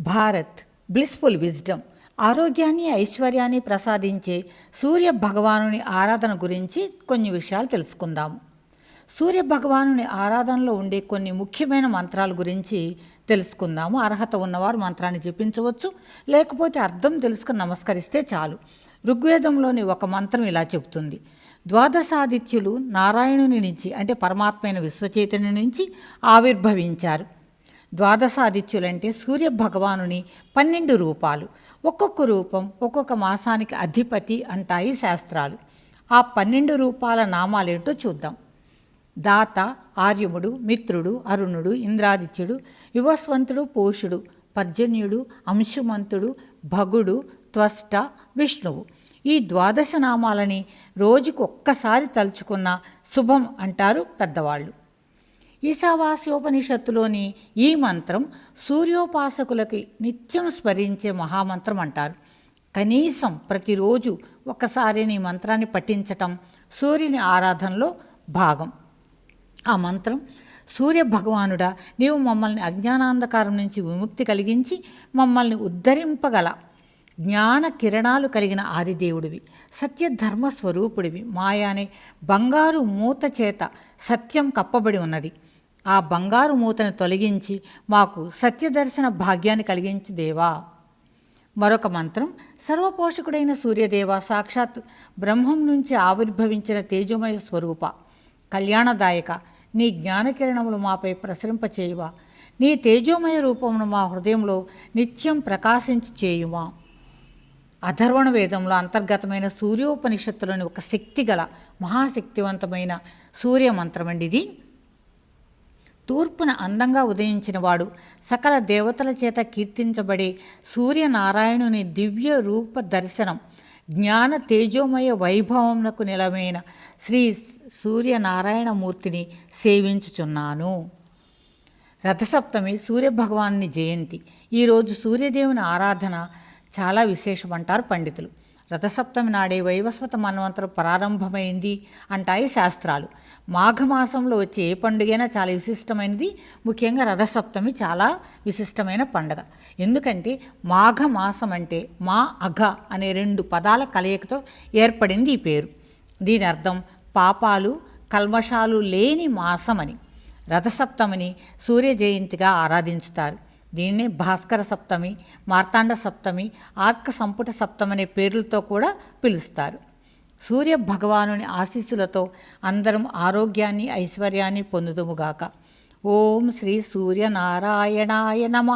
Bharat blissful wisdom ఆరోగ్యాన్ని ఐశ్వర్యాన్ని ప్రసాదించే సూర్య భగవానుని ఆరాధన గురించి కొన్ని విషయాలు తెలుసుకుందాము సూర్య భగవానుని ఆరాధనలో ఉండే కొన్ని ముఖ్యమైన మంత్రాల గురించి తెలుసుకుందాము. అర్హత ఉన్నవారు మంత్రాన్ని జపించవచ్చు లేకపోతే అర్థం తెలుసుకుని నమస్కరిస్తే చాలు. ఋగ్వేదంలోని ఒక మంత్రం ఇలా చెబుతుంది. ద్వాదశాదిత్యులు నారాయణుని నుంచి అంటే పరమాత్మైన విశ్వచైతన్య నుంచి ఆవిర్భవించారు. ద్వాదశాదిత్యులంటే సూర్య భగవానుని పన్నెండు రూపాలు. ఒక్కొక్క రూపం ఒక్కొక్క మాసానికి అధిపతి అంటాయి శాస్త్రాలు. ఆ పన్నెండు రూపాల నామాలేంటో చూద్దాం. దాత ఆర్యముడు మిత్రుడు అరుణుడు ఇంద్రాదిత్యుడు యువస్వంతుడు పోషుడు పర్జన్యుడు అంశుమంతుడు భగుడు త్వష్ట విష్ణువు. ఈ ద్వాదశ నామాలని రోజుకు ఒక్కసారి తలుచుకున్న శుభం అంటారు పెద్దవాళ్ళు. ఈశావాస్యోపనిషత్తులోని ఈ మంత్రం సూర్యోపాసకులకి నిత్యం స్మరించే మహామంత్రం అంటారు. కనీసం ప్రతిరోజు ఒకసారి నీ మంత్రాన్ని పఠించటం సూర్యుని ఆరాధనలో భాగం. ఆ మంత్రం సూర్య భగవానుడా నీవు మమ్మల్ని అజ్ఞానాంధకారం నుంచి విముక్తి కలిగించి మమ్మల్ని ఉద్ధరింపగల జ్ఞాన కిరణాలు కలిగిన ఆదిదేవుడివి సత్యధర్మ స్వరూపుడివి మాయ అనే బంగారు మూత చేత సత్యం కప్పబడి ఉన్నది. ఆ బంగారు మూతను తొలగించి మాకు సత్యదర్శన భాగ్యాన్ని కలిగించు దేవా. మరొక మంత్రం సర్వపోషకుడైన సూర్యదేవ సాక్షాత్ బ్రహ్మం నుంచి ఆవిర్భవించిన తేజోమయ స్వరూప. కళ్యాణదాయక నీ జ్ఞానకిరణములు మాపై ప్రసరింపచేయువా నీ తేజోమయ రూపమును మా హృదయంలో నిత్యం ప్రకాశించి చేయుమా అధర్వణ వేదంలో అంతర్గతమైన సూర్యోపనిషత్తులోని ఒక శక్తి గల మహాశక్తివంతమైన సూర్య మంత్రమండి ఇది తూర్పున అందంగా ఉదయించినవాడు సకల దేవతల చేత కీర్తించబడే సూర్యనారాయణుని దివ్య రూప దర్శనం జ్ఞాన తేజోమయ వైభవమునకు నిలమైన శ్రీ సూర్యనారాయణమూర్తిని సేవించుచున్నాను. రథసప్తమి సూర్యభగవాన్ని జయంతి. ఈరోజు సూర్యదేవుని ఆరాధన చాలా విశేషమంటారు పండితులు. రథసప్తమి నాడే వైవస్వత మన్వంతరం ప్రారంభమైంది అంటాయి శాస్త్రాలు. మాఘమాసంలో వచ్చే ఏ పండుగైనా చాలా విశిష్టమైనది. ముఖ్యంగా రథసప్తమి చాలా విశిష్టమైన పండుగ. ఎందుకంటే మాఘమాసం అంటే మా అఘ అనే రెండు పదాల కలయికతో ఏర్పడింది ఈ పేరు. దీని అర్థం పాపాలు కల్మషాలు లేని మాసమని. రథసప్తమిని సూర్య జయంతిగా ఆరాధించుతారు. దీన్నే భాస్కర సప్తమి మార్తాండ సప్తమి ఆర్క సంపుట సప్తమి అనే పేర్లతో కూడా పిలుస్తారు. సూర్య భగవానుని ఆశీస్సులతో అందరం ఆరోగ్యాన్ని ఐశ్వర్యాన్ని పొందుదుముగాక ఓం శ్రీ సూర్యనారాయణాయ నమ.